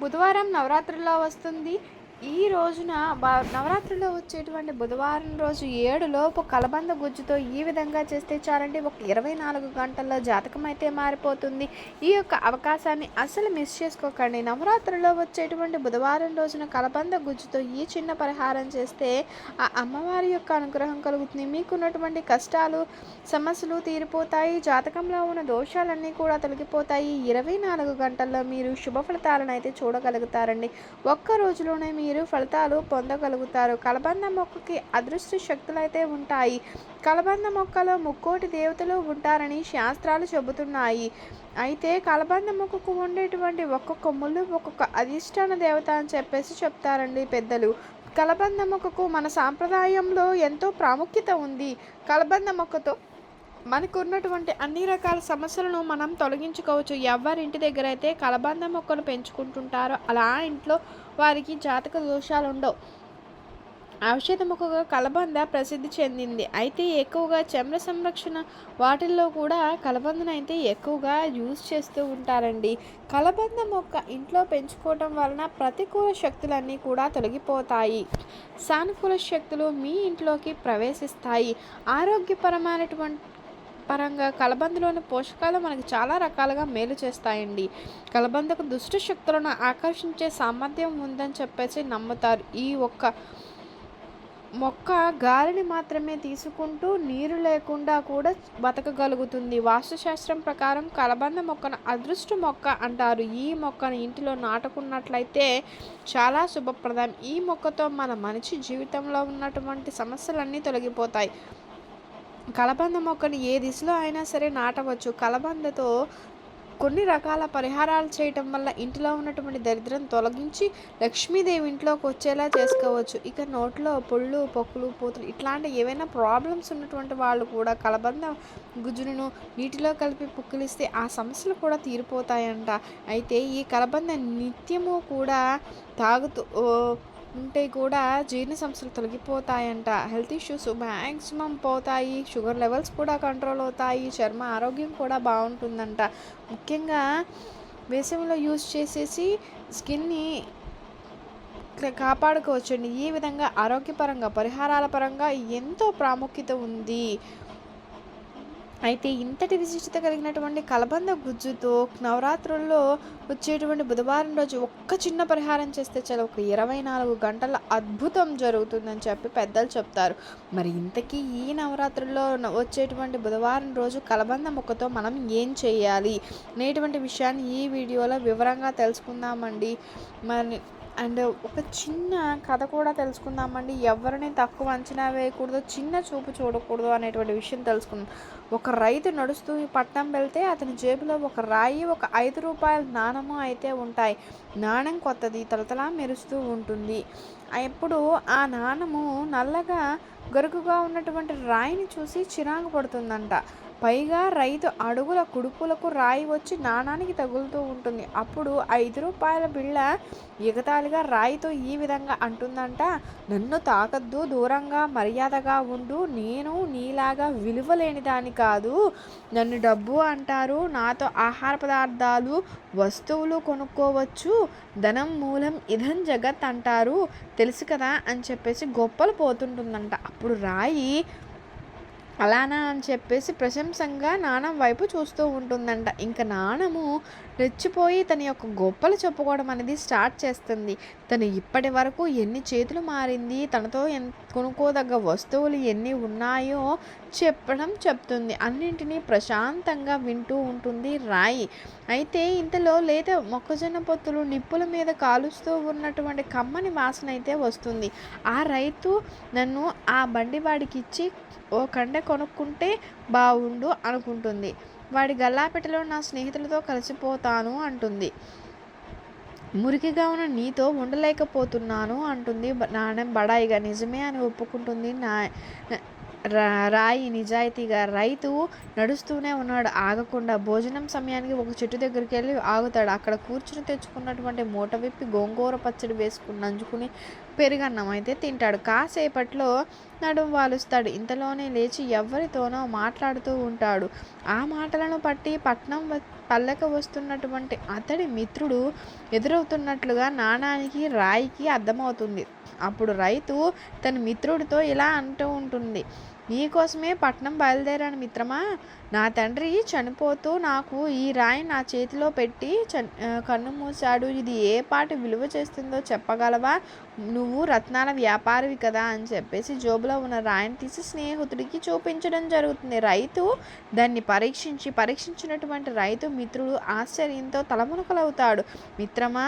బుధవారం నవరాత్రుల్లో వస్తుంది. ఈ రోజున నవరాత్రిలో వచ్చేటువంటి బుధవారం రోజు ఏడులోపు కలబంద గుజ్జుతో ఈ విధంగా చేస్తే చాలండి. ఒక ఇరవై నాలుగు గంటల్లో జాతకం అయితే మారిపోతుంది. ఈ యొక్క అవకాశాన్ని అసలు మిస్ చేసుకోకండి. నవరాత్రిలో వచ్చేటువంటి బుధవారం రోజున కలబంద గుజ్జుతో ఈ చిన్న పరిహారం చేస్తే ఆ అమ్మవారి యొక్క అనుగ్రహం కలుగుతుంది. మీకున్నటువంటి కష్టాలు సమస్యలు తీరిపోతాయి. జాతకంలో ఉన్న దోషాలన్నీ కూడా తొలగిపోతాయి. ఇరవై నాలుగు గంటల్లో మీరు శుభ ఫలితాలను అయితే చూడగలుగుతారండి. ఒక్క రోజులోనే మీరు ఫలితాలు పొందగలుగుతారు. కలబంద మొక్కకి అదృష్ట శక్తులు అయితే ఉంటాయి. కలబంద మొక్కలో ముక్కోటి దేవతలు ఉంటారని శాస్త్రాలు చెబుతున్నాయి. అయితే కలబంద మొక్కకు ఉండేటువంటి ఒక్కొక్క ముళ్ళు ఒక్కొక్క అధిష్టాన దేవత అని చెప్పేసి చెప్తారండి పెద్దలు. కలబంద మొక్కకు మన సాంప్రదాయంలో ఎంతో ప్రాముఖ్యత ఉంది. కలబంద మొక్కతో మనకు ఉన్నటువంటి అన్ని రకాల సమస్యలను మనం తొలగించుకోవచ్చు. ఎవరి ఇంటి దగ్గర అయితే కలబంద మొక్కను పెంచుకుంటుంటారో అలా ఇంట్లో వారికి జాతక దోషాలు ఉండవు ఔషధ మొక్కగా కలబంద ప్రసిద్ధి చెందింది. అయితే ఎక్కువగా చర్మ సంరక్షణ వాటిల్లో కూడా కలబందను అయితే ఎక్కువగా యూజ్ చేస్తూ ఉంటారండి. కలబంద మొక్క ఇంట్లో పెంచుకోవటం వలన ప్రతికూల శక్తులన్నీ కూడా తొలగిపోతాయి. సానుకూల శక్తులు మీ ఇంట్లోకి ప్రవేశిస్తాయి. ఆరోగ్యపరమైనటువంటి పరంగా కలబందలోని పోషకాలు మనకి చాలా రకాలుగా మేలు చేస్తాయండి. కలబందకు దుష్ట శక్తులను ఆకర్షించే సామర్థ్యం ఉందని చెప్పేసి నమ్ముతారు. ఈ ఒక్క మొక్క గాలిని మాత్రమే తీసుకుంటూ నీరు లేకుండా కూడా బతకగలుగుతుంది. వాస్తుశాస్త్రం ప్రకారం కలబంద మొక్కను అదృష్ట మొక్క అంటారు. ఈ మొక్కను ఇంటిలో నాటుకున్నట్లయితే చాలా శుభప్రదం. ఈ మొక్కతో మన మనిషి జీవితంలో ఉన్నటువంటి సమస్యలన్నీ తొలగిపోతాయి. కలబంద మొక్కను ఏ దిశలో అయినా సరే నాటవచ్చు. కలబందతో కొన్ని రకాల పరిహారాలు చేయటం వల్ల ఇంటిలో ఉన్నటువంటి దరిద్రం తొలగించి లక్ష్మీదేవి ఇంట్లోకి వచ్చేలా చేసుకోవచ్చు. ఇక నోట్లో పొళ్ళు పొక్కులు పూతులు ఇట్లాంటి ఏవైనా ప్రాబ్లమ్స్ ఉన్నటువంటి వాళ్ళు కూడా కలబంద గుజ్జును నీటిలో కలిపి పుక్కిలిస్తే ఆ సమస్యలు కూడా తీరిపోతాయంట. అయితే ఈ కలబంద నిత్యము కూడా తాగుతూ ఓ, ఉంటే కూడా జీర్ణ సమస్యలు తొలగిపోతాయంట. హెల్త్ ఇష్యూస్ మ్యాక్సిమం పోతాయి. షుగర్ లెవెల్స్ కూడా కంట్రోల్ అవుతాయి. చర్మ ఆరోగ్యం కూడా బాగుంటుందంట. ముఖ్యంగా వేసవిలో యూస్ చేసేసి స్కిన్ని కాపాడుకోవచ్చండి. ఈ విధంగా ఆరోగ్యపరంగా పరిహారాల పరంగా ఎంతో ప్రాముఖ్యత ఉంది. అయితే ఇంతటి విశిష్టత కలిగినటువంటి కలబంద గుజ్జుతో నవరాత్రుల్లో వచ్చేటువంటి బుధవారం రోజు ఒక్క చిన్న పరిహారం చేస్తే చాలా ఒక ఇరవై నాలుగు గంటల అద్భుతం జరుగుతుందని చెప్పి పెద్దలు చెప్తారు. మరి ఇంతకీ ఈ నవరాత్రుల్లో వచ్చేటువంటి బుధవారం రోజు కలబంద మొక్కతో మనం ఏం చేయాలి? అనేటువంటి విషయాన్ని ఈ వీడియోలో వివరంగా తెలుసుకుందామండి. మరి అండ్ ఒక చిన్న కథ కూడా తెలుసుకుందామండి. ఎవరిని తక్కువ అంచనా వేయకూడదు చిన్న చూపు చూడకూడదు అనేటువంటి విషయం తెలుసుకుందాం. ఒక రైతు నడుస్తూ పట్టణం పట్నం వెళ్తే అతని జేబులో ఒక రాయి ఒక ఐదు రూపాయల నాణము అయితే ఉంటాయి. నాణెం కొత్తది తలతలా మెరుస్తూ ఉంటుంది. ఎప్పుడు ఆ నాణము నల్లగా గరుకుగా ఉన్నటువంటి రాయిని చూసి చిరాకు పడుతుందంట. పైగా రైతు అడుగుల కుడుపులకు రాయి వచ్చి నాణానికి తగులుతూ ఉంటుంది. అప్పుడు ఐదు రూపాయల బిళ్ళ ఎగతాళిగా రాయితో ఈ విధంగా అంటుందంట. నన్ను తాకద్దు దూరంగా మర్యాదగా ఉండు. నేను నీలాగా విలువలేని దాని కాదు. నన్ను డబ్బు అంటారు. నాతో ఆహార పదార్థాలు వస్తువులు కొనుక్కోవచ్చు. ధనం మూలం ఇదం జగత్ అంటారు. తెలుసు కదా అని చెప్పేసి గొప్పలు పోతుంటుందంట. అప్పుడు రాయి అలానా అని చెప్పేసి ప్రశంసంగా నాణం వైపు చూస్తూ ఉంటుందంట. ఇంకా నాణము రెచ్చిపోయి తన యొక్క గొప్పలు చెప్పుకోవడం అనేది స్టార్ట్ చేస్తుంది. తను ఇప్పటి వరకు ఎన్ని చేతులు మారింది తనతో ఎన్ కొనుక్కోదగ్గ వస్తువులు ఎన్ని ఉన్నాయో చెప్పడం చెప్తుంది. అన్నింటినీ ప్రశాంతంగా వింటూ ఉంటుంది రాయి. అయితే ఇంతలో లేత మొక్కజొన్న పొత్తులు నిప్పుల మీద కాలుస్తూ ఉన్నటువంటి కమ్మని వాసన అయితే వస్తుంది. ఆ రైతు నన్ను ఆ బండి వాడికి ఇచ్చి ఓ కండ కొనుక్కుంటే బాగుండు అనుకుంటుంది. వాడి గల్లాపెట్టలో నా స్నేహితులతో కలిసిపోతాను అంటుంది. మురికిగా ఉన్న నీతో ఉండలేకపోతున్నాను అంటుంది నాణ్యం బడాయిగా. నిజమే అని ఒప్పుకుంటుంది నా రాయి నిజాయితీగా రైతు నడుస్తూనే ఉన్నాడు. ఆగకుండా భోజనం సమయానికి ఒక చెట్టు దగ్గరికి వెళ్ళి ఆగుతాడు. అక్కడ కూర్చుని తెచ్చుకున్నటువంటి మూట విప్పి గోంగూర పచ్చడి వేసుకుని నంచుకుని పెరుగన్నం అయితే తింటాడు. కాసేపట్లో నడుం వాలుస్తాడు. ఇంతలోనే లేచి ఎవరితోనో మాట్లాడుతూ ఉంటాడు. ఆ మాటలను పట్టి పట్నం వ- పల్లెకు వస్తున్నటువంటి అతడి మిత్రుడు ఎదురవుతున్నట్లుగా నాణానికి రాయికి అర్థమవుతుంది. అప్పుడు రైతు తన మిత్రుడితో ఇలా అంటూ ఉంటుంది నీకోసమే పట్నం బయలుదేరాను మిత్రమా? నా తండ్రి చనిపోతూ నాకు ఈ రాయి నా చేతిలో పెట్టి కన్ను మూశాడు. ఇది ఏ పాటు విలువ చేస్తుందో చెప్పగలవా? నువ్వు రత్నాల వ్యాపారివి కదా అని చెప్పేసి జోబులో ఉన్న రాయిని తీసి స్నేహితుడికి చూపించడం జరుగుతుంది. రైతు దాన్ని పరీక్షించి పరీక్షించినటువంటి రైతు మిత్రుడు ఆశ్చర్యంతో తలమునకలవుతాడు. మిత్రమా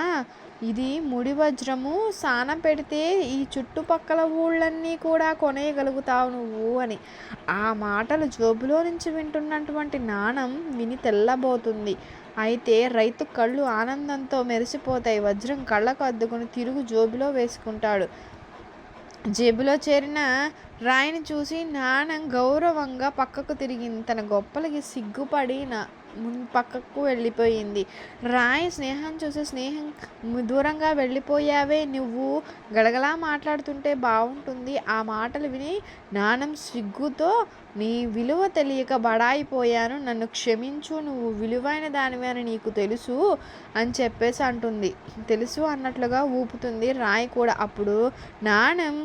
ఇది ముడి వజ్రము సాన పెడితే ఈ చుట్టుపక్కల ఊళ్ళన్నీ కూడా కొనేయగలుగుతావు నువ్వు అని. ఆ మాటలు జోబులో నుంచి వింటున్నటువంటి నాణం విని తెల్లబోతుంది. అయితే రైతు కళ్ళు ఆనందంతో మెరిసిపోతాయి. వజ్రం కళ్ళకు అద్దుకుని తిరుగు జోబులో వేసుకుంటాడు. జేబులో చేరిన రాయిని చూసి నాణం గౌరవంగా పక్కకు తిరిగింది. తన గొప్పలకి సిగ్గుపడి నా పక్కకు వెళ్ళిపోయింది. రాయి స్నేహం చూసి స్నేహం దూరంగా వెళ్ళిపోయావే నువ్వు. గడగలా మాట్లాడుతుంటే బాగుంటుంది ఆ మాటలు విని నానం సిగ్గుతో నీ విలువ తెలియక బడాయిపోయాను నన్ను క్షమించు నువ్వు విలువైన దానివి అని నీకు తెలుసు అని చెప్పేసి అంటుంది. తెలుసు అన్నట్లుగా ఊపుతుంది రాయి కూడా. అప్పుడు నాణం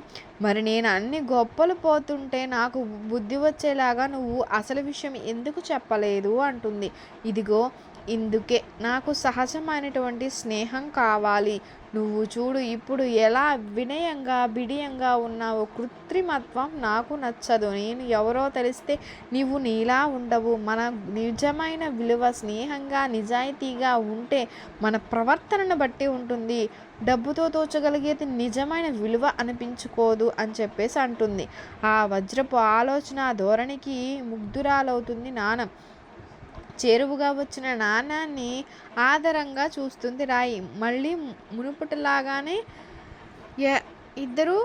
మరి నేను అన్ని గొప్పలు పోతుంటే నాకు బుద్ధి వచ్చేలాగా నువ్వు అసలు విషయం ఎందుకు చెప్పలేదు? అంటుంది. ఇదిగో ఇందుకే నాకు సహజమైనటువంటి స్నేహం కావాలి. నువ్వు చూడు ఇప్పుడు ఎలా వినయంగా బిడియంగా ఉన్నావో కృత్రిమత్వం నాకు నచ్చదు. నేను ఎవరో తెలిస్తే నీవు నీలా ఉండవు. మన నిజమైన విలువ స్నేహంగా నిజాయితీగా ఉంటే మన ప్రవర్తనను బట్టి ఉంటుంది. డబ్బుతో తోచగలిగేది నిజమైన విలువ అనిపించుకోదు అని చెప్పేసి అంటుంది. ఆ వజ్రపు ఆలోచన ధోరణికి ముగ్ధురాలవుతుంది నానం. చేరువుగా వచ్చిన నాణాన్ని ఆదరంగా చూస్తుంది రాయి. మళ్ళీ మునుపటిలాగానే ఇద్దరూ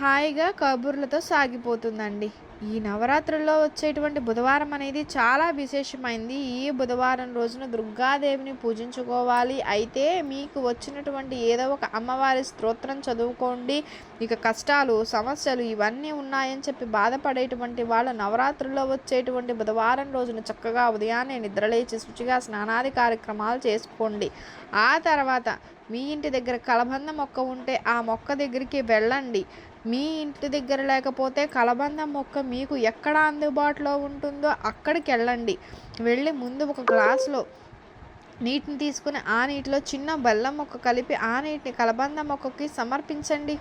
హాయిగా కబుర్లతో సాగిపోతుందండి. ఈ నవరాత్రుల్లో వచ్చేటువంటి బుధవారం అనేది చాలా విశేషమైంది. ఈ బుధవారం రోజున దుర్గాదేవిని పూజించుకోవాలి. అయితే మీకు వచ్చినటువంటి ఏదో ఒక అమ్మవారి స్తోత్రం చదువుకోండి. ఇక కష్టాలు సమస్యలు ఇవన్నీ ఉన్నాయని చెప్పి బాధపడేటువంటి వాళ్ళు నవరాత్రుల్లో వచ్చేటువంటి బుధవారం రోజున చక్కగా ఉదయాన్నే నిద్రలేచి శుచిగా స్నానాది కార్యక్రమాలు చేసుకోండి. ఆ తర్వాత మీ ఇంటి దగ్గర కలబంద మొక్క ఉంటే ఆ మొక్క దగ్గరికి వెళ్ళండి. మీ ఇంటి దగ్గర లేకపోతే కలబంద మొక్క మీకు ఎక్కడ అందుబాటులో ఉంటుందో అక్కడికి వెళ్ళండి. వెళ్ళి ముందు ఒక గ్లాసులో నీటిని తీసుకుని ఆ నీటిలో చిన్న బెల్లం మొక్క కలిపి ఆ నీటిని కలబంద మొక్కకి సమర్పించండి.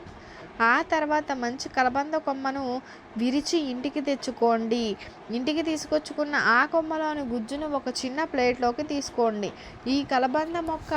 ఆ తర్వాత మంచి కలబంద కొమ్మను విరిచి ఇంటికి తెచ్చుకోండి. ఇంటికి తీసుకొచ్చుకున్న ఆ కొమ్మలోని గుజ్జును ఒక చిన్న ప్లేట్లోకి తీసుకోండి. ఈ కలబంద మొక్క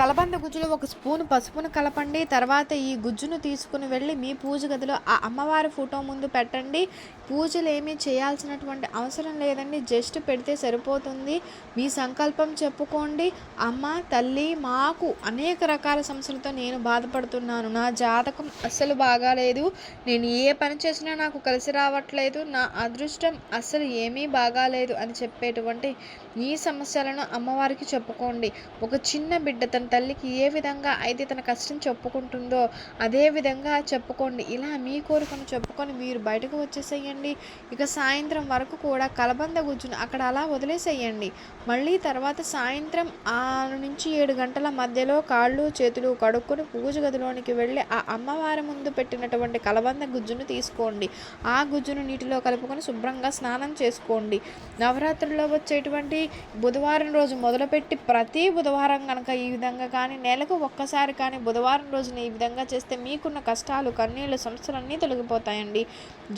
కలబంద గుజ్జులో ఒక స్పూన్ పసుపును కలపండి. తర్వాత ఈ గుజ్జును తీసుకుని వెళ్ళి మీ పూజ గదిలో ఆ అమ్మవారి ఫోటో ముందు పెట్టండి. పూజలు ఏమీ చేయాల్సినటువంటి అవసరం లేదండి. జస్ట్ పెడితే సరిపోతుంది. మీ సంకల్పం చెప్పుకోండి. అమ్మ తల్లి మాకు అనేక రకాల సమస్యలతో నేను బాధపడుతున్నాను. నా జాతకం అస్సలు బాగాలేదు. నేను ఏ పని చేసినా నాకు కలిసి రావట్లేదు. నా అదృష్టం అస్సలు ఏమీ బాగాలేదు అని చెప్పేటువంటి ఈ సమస్యలను అమ్మవారికి చెప్పుకోండి. ఒక చిన్న బిడ్డ తన తల్లికి ఏ విధంగా అయితే తన కష్టం చెప్పుకుంటుందో అదే విధంగా చెప్పుకోండి. ఇలా మీ కోరికను చెప్పుకొని మీరు బయటకు వచ్చేసేయండి. ఇక సాయంత్రం వరకు కూడా కలబంద గుజ్జును అక్కడ అలా వదిలేసేయండి. మళ్ళీ తర్వాత సాయంత్రం ఆరు నుంచి ఏడు గంటల మధ్యలో కాళ్ళు చేతులు కడుక్కొని పూజ గదిలోనికి వెళ్ళి ఆ అమ్మవారి ముందు పెట్టినటువంటి కలబంద గుజ్జును తీసుకోండి. ఆ గుజ్జును నీటిలో కలుపుకొని శుభ్రంగా స్నానం చేసుకోండి. నవరాత్రుల్లో వచ్చేటువంటి బుధవారం రోజు మొదలుపెట్టి ప్రతి బుధవారం కనుక ఈ విధంగా విధంగా కానీ నెలకు ఒక్కసారి కానీ బుధవారం రోజున ఈ విధంగా చేస్తే మీకున్న కష్టాలు కన్నీళ్ళ సమస్యలన్నీ తొలగిపోతాయండి.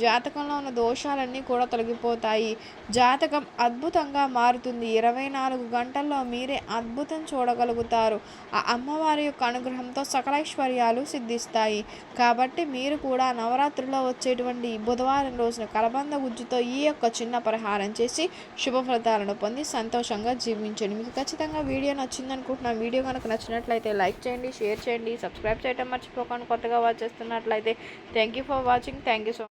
జాతకంలో ఉన్న దోషాలన్నీ కూడా తొలగిపోతాయి. జాతకం అద్భుతంగా మారుతుంది. ఇరవై నాలుగు గంటల్లో మీరే అద్భుతం చూడగలుగుతారు. ఆ అమ్మవారి యొక్క అనుగ్రహంతో సకలైశ్వర్యాలు సిద్ధిస్తాయి. కాబట్టి మీరు కూడా నవరాత్రిలో వచ్చేటువంటి బుధవారం రోజున కలబంద గుజ్జుతో ఈ యొక్క చిన్న పరిహారం చేసి శుభ ఫలితాలను పొంది సంతోషంగా జీవించండి. మీకు ఖచ్చితంగా వీడియో నచ్చిందనుకుంటున్నా వీడియో కనుక నచ్చినట్లయితే లైక్ చేయండి షేర్ చేయండి సబ్స్క్రైబ్ చేయడం మర్చిపోకండి. కొత్తగా వాచ్ చేస్తున్నట్లయితే thank you for watching thank you so